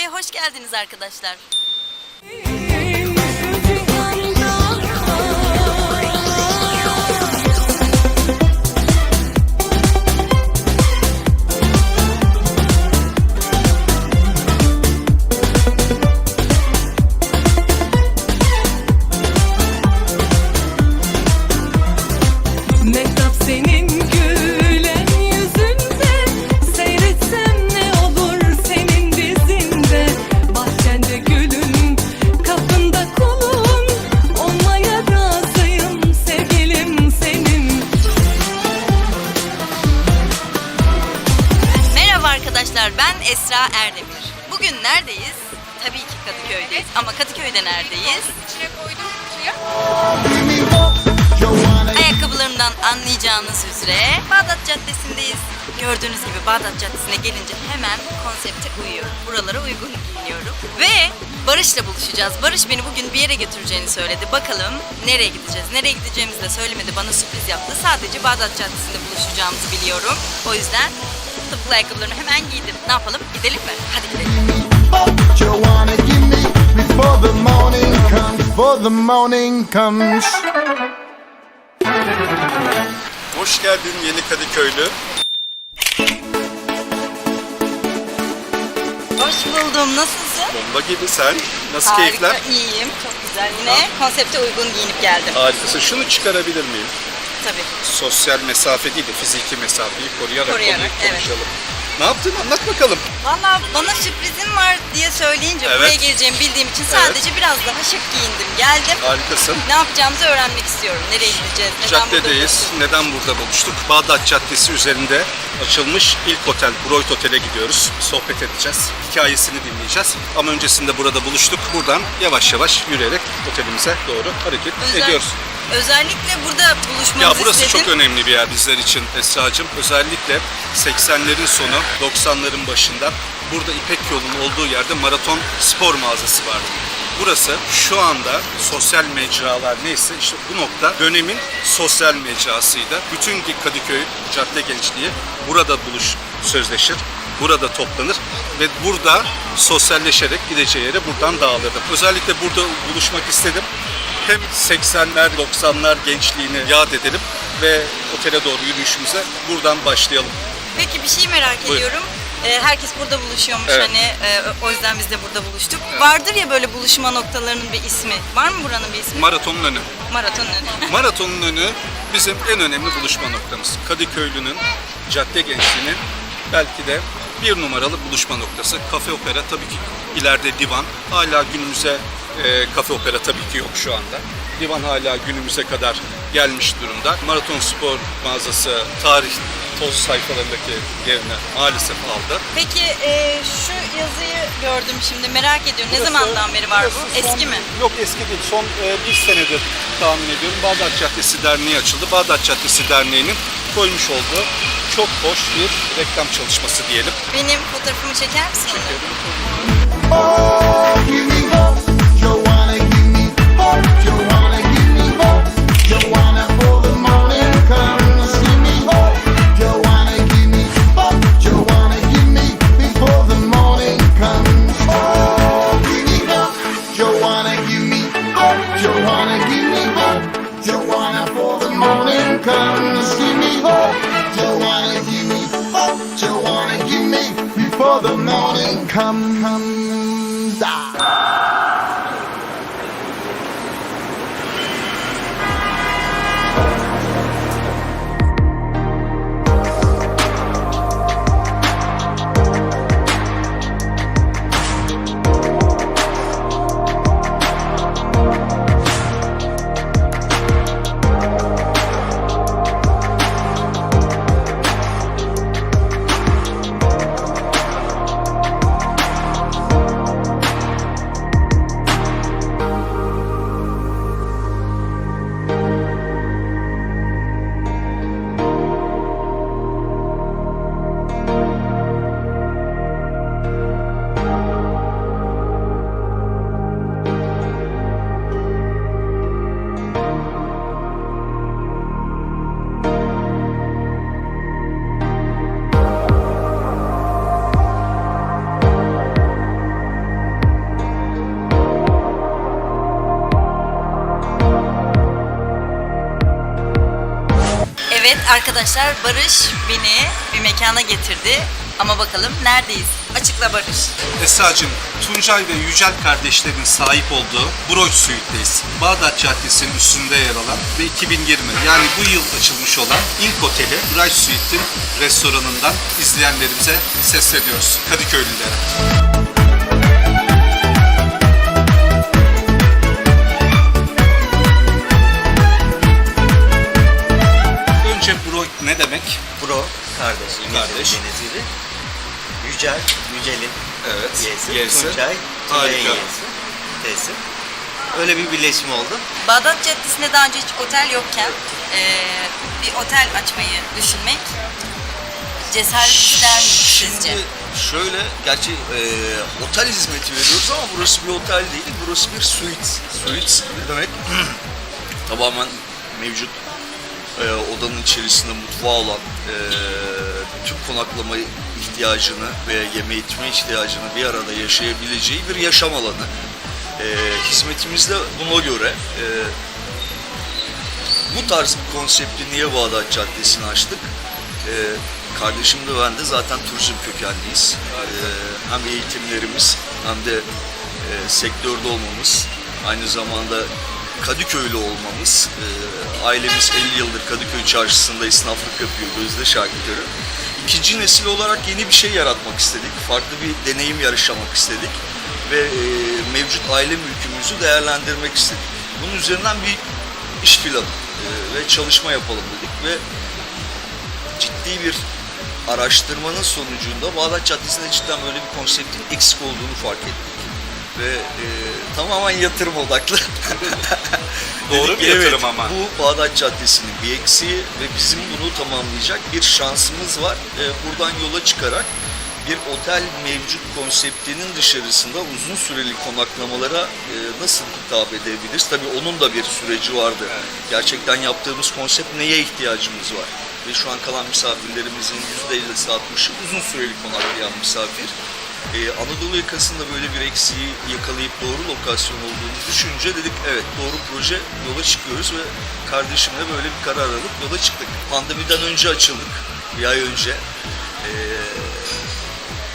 Kadıköy'e hoş geldiniz arkadaşlar. Ayakkabılarımdan anlayacağınız üzere Bağdat Caddesi'ndeyiz. Gördüğünüz gibi Bağdat Caddesi'ne gelince hemen konsepte uyuyorum. Buralara uygun giyiniyorum. Ve Barış'la buluşacağız. Barış beni bugün bir yere götüreceğini söyledi. Bakalım nereye gideceğiz? Nereye gideceğimizi de söylemedi. Bana sürpriz yaptı. Sadece Bağdat Caddesi'nde buluşacağımızı biliyorum. O yüzden tıpkı ayakkabılarımı hemen giydim. Ne yapalım? Gidelim mi? Hadi gidelim. Before the morning comes. Hoş geldin yeni Kadıköylü. Hoş buldum. Nasılsın? Bomba gibi sen. Nasıl Harika, keyifler? iyiyim. Çok güzel. Yine konsepte uygun giyinip geldim. Harikasın. Şunu çıkarabilir miyim? Tabii. Sosyal mesafe değil de fiziki mesafeyi koruyarak, Koruyarak, konuyu evet. konuşalım. Ne yaptın? Anlat bakalım. Valla bana sürprizim var diye söyleyince Evet. buraya geleceğimi bildiğim için sadece biraz daha şık giyindim. Geldim. Harikasın. Ne yapacağımızı öğrenmek istiyorum. Nereye gideceğiz? Neden burada Caddedeyiz. buluştuk? Neden burada buluştuk? Bağdat Caddesi üzerinde açılmış ilk otel Broit Otel'e gidiyoruz. Sohbet edeceğiz. Hikayesini dinleyeceğiz. Ama öncesinde burada buluştuk. Buradan yavaş yavaş yürüyerek otelimize doğru hareket Özel- ediyoruz. Özellikle burada buluşmamızı Ya burası istedim. çok önemli bir yer bizler için Esra'cığım. Özellikle 80'lerin sonu, 90'ların başında burada İpek yolunun olduğu yerde maraton spor mağazası vardı. Burası şu anda sosyal mecralar neyse işte bu nokta dönemin sosyal mecrasıydı. Bütün Kadıköy cadde gençliği burada buluş sözleşir. Burada toplanır ve burada sosyalleşerek gideceği yere buradan dağılırdı. Özellikle burada buluşmak istedim hem 80'ler 90'lar gençliğini yad edelim ve otele doğru yürüyüşümüze buradan başlayalım. Peki bir şey merak Buyurun. ediyorum. Ee, herkes burada buluşuyormuş Evet. hani e, o yüzden biz de burada buluştuk. Vardır ya böyle buluşma noktalarının bir ismi. Var mı buranın bir ismi? Maratonun önü. Maraton önü. Maratonun önü bizim en önemli buluşma noktamız. Kadıköylünün, cadde gençliğinin belki de bir numaralı buluşma noktası. Kafe Opera tabii ki ileride divan. Hala günümüze e, Kafe Opera tabii ki yok şu anda. Divan hala günümüze kadar gelmiş durumda. Maraton Spor mağazası tarih toz sayfalarındaki yerini maalesef aldı. Peki e, şu yazıyı gördüm şimdi merak ediyorum. Ne Burası- zamandan beri var bu? burası son- Eski mi? Yok eski değil. Son e, bir senedir tahmin ediyorum. Bağdat Caddesi Derneği açıldı. Bağdat Caddesi Derneği'nin koymuş olduğu çok hoş bir reklam çalışması diyelim. Benim fotoğrafımı çeker misin? Oh, morning comes. Arkadaşlar Barış beni bir mekana getirdi. Ama bakalım neredeyiz? Açıkla Barış. Esra'cığım, Tuncay ve Yücel kardeşlerin sahip olduğu Broch Suite'deyiz. Bağdat Caddesi'nin üstünde yer alan ve 2020 yani bu yıl açılmış olan ilk oteli Broch Suite'in restoranından izleyenlerimize sesleniyoruz. Kadıköylülere. Kardeş, Kardeş. Denizli. Yücel, Yücel'in Evet, Y'si, Y'si. Tuncay, Harika. Tuncay'ın Y'si, T'si. Öyle bir birleşim oldu. Bağdat Caddesi'nde daha önce hiç otel yokken eee, bir otel açmayı düşünmek cesaret ister mi sizce? Şimdi şöyle, gerçi e, otel hizmeti veriyoruz ama burası bir otel değil, burası bir suite. Suite demek tamamen mevcut e, odanın içerisinde mutfağı olan e, tüm konaklama ihtiyacını veya yeme içme ihtiyacını bir arada yaşayabileceği bir yaşam alanı. E, hizmetimizde buna göre e, bu tarz bir konsepti niye Bağdat Caddesi'ni açtık? Ee, kardeşim de ben de zaten turizm kökenliyiz. Ee, hem eğitimlerimiz hem de e, sektörde olmamız, aynı zamanda Kadıköylü olmamız, e, ailemiz 50 yıldır Kadıköy çarşısında esnaflık yapıyor, gözde şahitleri. İkinci nesil olarak yeni bir şey yaratmak istedik, farklı bir deneyim yaşamak istedik ve e, mevcut aile mülkümüzü değerlendirmek istedik. Bunun üzerinden bir iş planı e, ve çalışma yapalım dedik ve ciddi bir araştırmanın sonucunda Bağdat Caddesi'nde cidden böyle bir konseptin eksik olduğunu fark ettik. Ve e, tamamen yatırım odaklı. Doğru bir yatırım evet, ama. Bu Bağdat Caddesi'nin bir eksiği ve bizim bunu tamamlayacak bir şansımız var. E, buradan yola çıkarak bir otel mevcut konseptinin dışarısında uzun süreli konaklamalara e, nasıl hitap edebiliriz? Tabii onun da bir süreci vardı. Gerçekten yaptığımız konsept neye ihtiyacımız var? Ve şu an kalan misafirlerimizin %50'si 60'ı uzun süreli konaklayan misafir. Ee, Anadolu yakasında böyle bir eksiği yakalayıp doğru lokasyon olduğunu düşününce dedik evet doğru proje yola çıkıyoruz ve kardeşimle böyle bir karar alıp yola çıktık. Pandemiden önce açıldık, bir ay önce. Ee,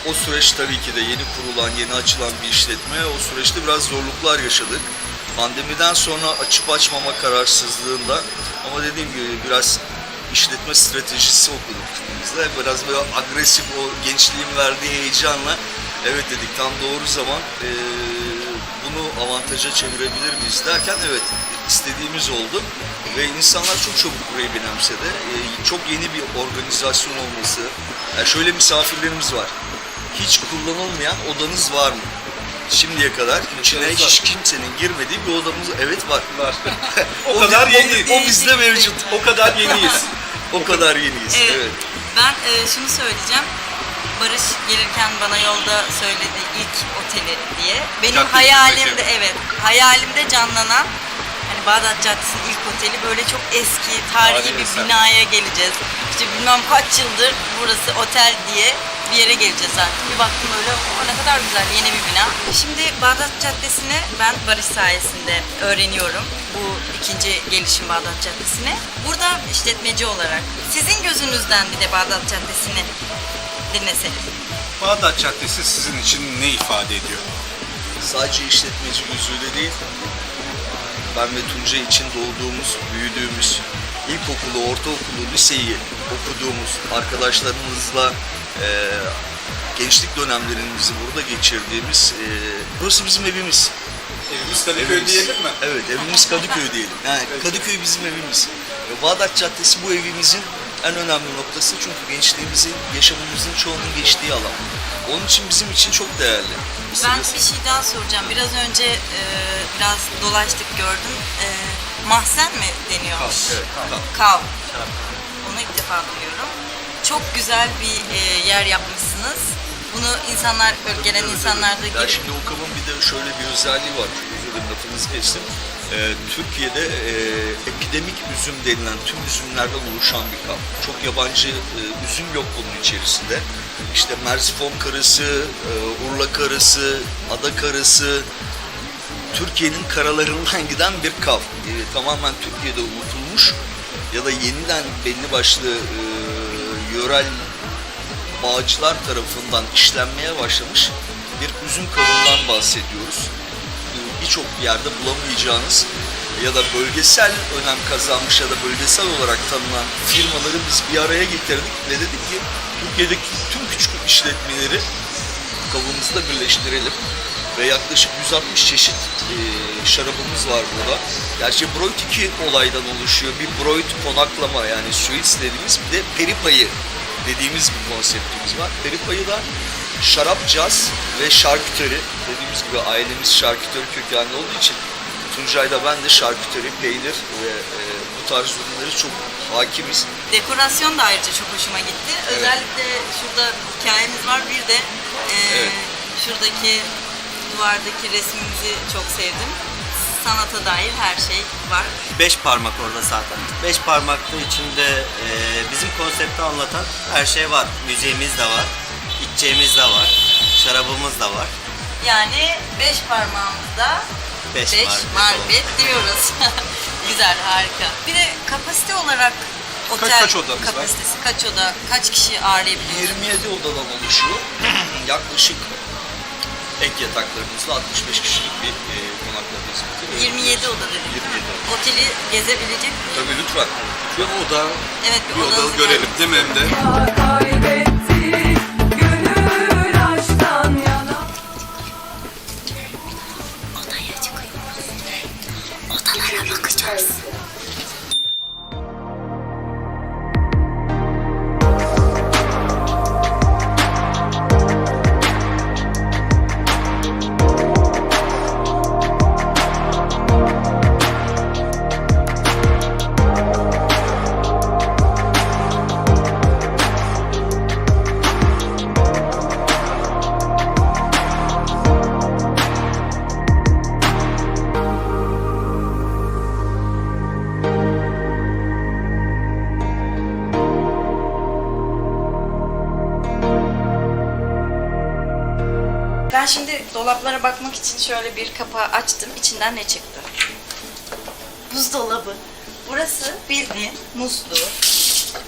o süreç tabii ki de yeni kurulan, yeni açılan bir işletme. O süreçte biraz zorluklar yaşadık. Pandemiden sonra açıp açmama kararsızlığında ama dediğim gibi biraz işletme stratejisi okuduk de. Biraz böyle agresif o gençliğin verdiği heyecanla evet dedik tam doğru zaman eee, bunu avantaja çevirebilir miyiz derken evet istediğimiz oldu ve insanlar çok çabuk burayı benimsedi. Eee, çok yeni bir organizasyon olması. Yani şöyle misafirlerimiz var. Hiç kullanılmayan odanız var mı? Şimdiye kadar içine hiç kimsenin girmediği bir odamız evet var. Var. o kadar yeni. O bizde mevcut. O kadar yeniyiz. O kadar yeniyiz. Evet. Evet. Ben e, şunu söyleyeceğim. Barış gelirken bana yolda söyledi ilk oteli diye. Benim Caddesi hayalimde evet, hayalimde canlanan hani Bağdat Caddesi'nin ilk oteli böyle çok eski, tarihi Tarihi bir eser. binaya geleceğiz. İşte bilmem kaç yıldır burası otel diye bir yere geleceğiz zaten. Bir baktım öyle "Aa, ne kadar güzel yeni bir bina. Şimdi Bağdat Caddesi'ni ben Barış sayesinde öğreniyorum. Bu ikinci gelişim Bağdat Caddesi'ne. Burada işletmeci olarak sizin gözünüzden bir de Bağdat Caddesi'ni dinleselim. Bağdat Caddesi sizin için ne ifade ediyor? Sadece işletmeci gözüyle değil, ben ve Tunca için doğduğumuz, büyüdüğümüz, ilkokulu, ortaokulu, liseyi okuduğumuz arkadaşlarımızla e, gençlik dönemlerimizi burada geçirdiğimiz, e, burası bizim evimiz. Evimiz Evimiz- Evet, evimiz Kadıköy diyelim. Yani Kadıköy bizim evimiz. Ve Bağdat Caddesi bu evimizin en önemli noktası çünkü gençliğimizin, yaşamımızın çoğunun geçtiği alan. Onun için bizim için çok değerli. Ben bir şey daha soracağım. Biraz önce e, biraz dolaştık gördüm. E, mahzen mi deniyormuş? Evet, tamam. Kav. Onu ilk defa duyuyorum. Çok güzel bir e, yer yapmışsınız. Bunu insanlar, gelen Tabii, insanlar da tabii. Ya şimdi o kabın bir de şöyle bir özelliği var. Dilerim lafınızı kestim. Ee, Türkiye'de e, epidemik üzüm denilen tüm üzümlerden oluşan bir kap. Çok yabancı e, üzüm yok bunun içerisinde. İşte Merzifon karısı, e, Urla karısı, Ada karısı, Türkiye'nin karalarından giden bir kav. E, tamamen Türkiye'de unutulmuş ya da yeniden belli başlı e, yörel bağcılar tarafından işlenmeye başlamış bir üzüm kabından bahsediyoruz. Ee, Birçok yerde bulamayacağınız ya da bölgesel önem kazanmış ya da bölgesel olarak tanınan firmaları biz bir araya getirdik ve dedik ki Türkiye'deki tüm küçük işletmeleri kabımızda birleştirelim ve yaklaşık 160 çeşit e, şarabımız var burada. Gerçi Broit iki olaydan oluşuyor. Bir Broit konaklama yani suites dediğimiz bir de peripayı dediğimiz bir konseptimiz var. Peripayı da şarap, caz ve şarküteri. Dediğimiz gibi ailemiz şarküteri kökenli olduğu için Tuncay da ben de şarküteri, peynir ve e, bu tarz ürünleri çok hakimiz. Dekorasyon da ayrıca çok hoşuma gitti. Özellikle şurada hikayemiz var. Bir de e, Evet. şuradaki duvardaki resmimizi çok sevdim. Sanata dair her şey var. Beş parmak orada zaten. Beş parmaklı içinde e, bizim konsepti anlatan her şey var. Müziğimiz de var. içeceğimiz de var. Şarabımız da var. Yani beş parmağımızda Beş, beş marifet marifet diyoruz. Güzel, harika. Bir de kapasite olarak otel Kaç- kaç odamız var? kapasitesi kaç oda, kaç kişi ağırlayabiliyor? 27 odadan oluşuyor. Yaklaşık ek yataklarımızla 65 kişilik bir e, konaklama hizmeti. 27 oda dedim. 27 oda. Oteli gezebilecek miyim? Tabii lütfen. Bir oda, Evet bir, bir oda görelim değil mi hem de? Bakmak için şöyle bir kapağı açtım. İçinden ne çıktı? Buzdolabı. Burası bildiğin muslu,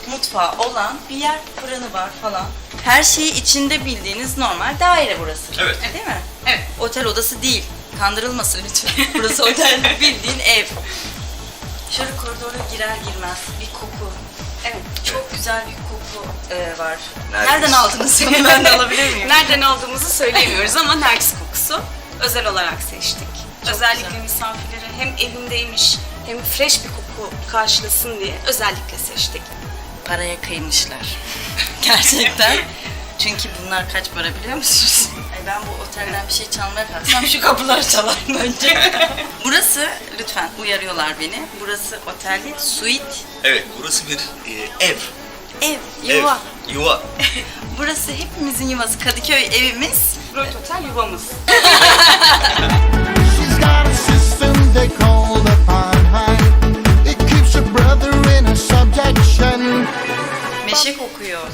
mutfağı olan bir yer. Fırını var falan. Her şeyi içinde bildiğiniz normal daire burası. Evet. Değil mi? Evet. Otel odası değil. Kandırılmasın lütfen. Burası otel bildiğin ev. Şöyle koridora girer girmez bir koku. Evet. Çok güzel bir koku e, var. Nereden aldınız bunu ben de alabilir miyim? Nereden aldığımızı söyleyemiyoruz ama Nergis kokusu özel olarak seçtik. Özellikle güzel. misafirlerin hem evindeymiş hem fresh bir koku karşılasın diye özellikle seçtik. paraya kıymışlar. Gerçekten. Çünkü bunlar kaç para biliyor musunuz? Ay ben bu otelden bir şey çalmaya kalksam şu kapıları çalarım önce. Burası lütfen uyarıyorlar beni. Burası otel değil, suite, Evet, burası bir e, ev. ev, yuva. Ev, yuva. Burası hepimizin yuvası. Kadıköy evimiz. Broad Otel yuvamız. Meşe kokuyor.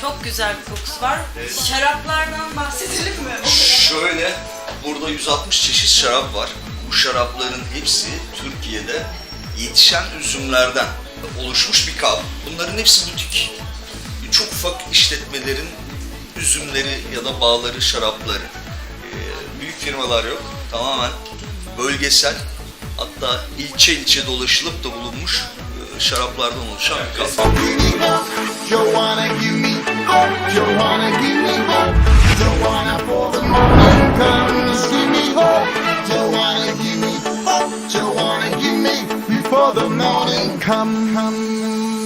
Çok güzel bir kokusu var. Şaraplardan bahsedelim mi? Şöyle, burada 160 çeşit şarap var. Bu şarapların hepsi Türkiye'de yetişen üzümlerden oluşmuş bir kap. Bunların hepsi butik. Çok ufak işletmelerin üzümleri ya da bağları, şarapları. Ee, büyük firmalar yok. Tamamen bölgesel hatta ilçe ilçe dolaşılıp da bulunmuş e, şaraplardan oluşan bir hope, Joanna, the morning comes.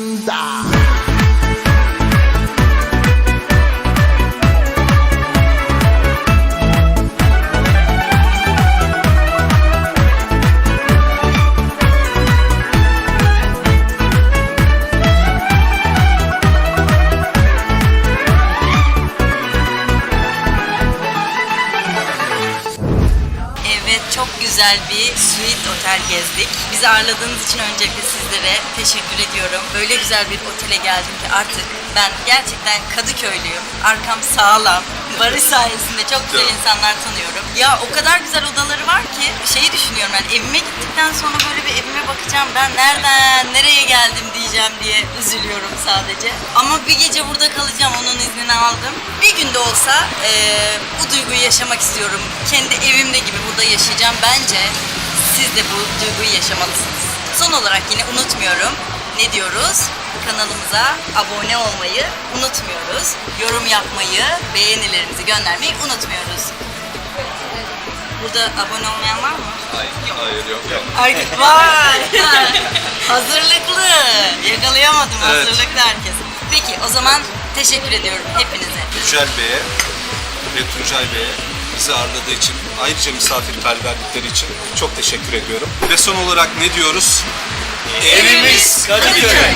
Otel gezdik. Bizi ağırladığınız için öncelikle sizlere teşekkür ediyorum. Böyle güzel bir otele geldim ki artık ben gerçekten Kadıköylüyüm. Arkam sağlam. Barış sayesinde çok güzel insanlar tanıyorum. Ya o kadar güzel odaları var ki şeyi düşünüyorum ben evime gittikten sonra böyle bir evime bakacağım. Ben nereden nereye geldim diyeceğim diye üzülüyorum sadece. Ama bir gece burada kalacağım onun iznini aldım. Bir günde olsa eee, bu duyguyu yaşamak istiyorum. Kendi evimde gibi burada yaşayacağım. Bence siz de bu duyguyu yaşamalısınız. Son olarak yine unutmuyorum. Ne diyoruz? Kanalımıza abone olmayı unutmuyoruz. Yorum yapmayı, beğenilerinizi göndermeyi unutmuyoruz. Burada abone olmayan var mı? Hayır, hayır yok yok. Erkek var. Hazırlıklı. Yakalayamadım Evet. hazırlıklı herkes. Peki o zaman teşekkür ediyorum hepinize. Yücel Bey'e ve Tuncay Bey'e bizi ağırladığı için, ayrıca misafirperverlikleri için çok teşekkür ediyorum. Ve son olarak ne diyoruz? Evimiz Kadıköy.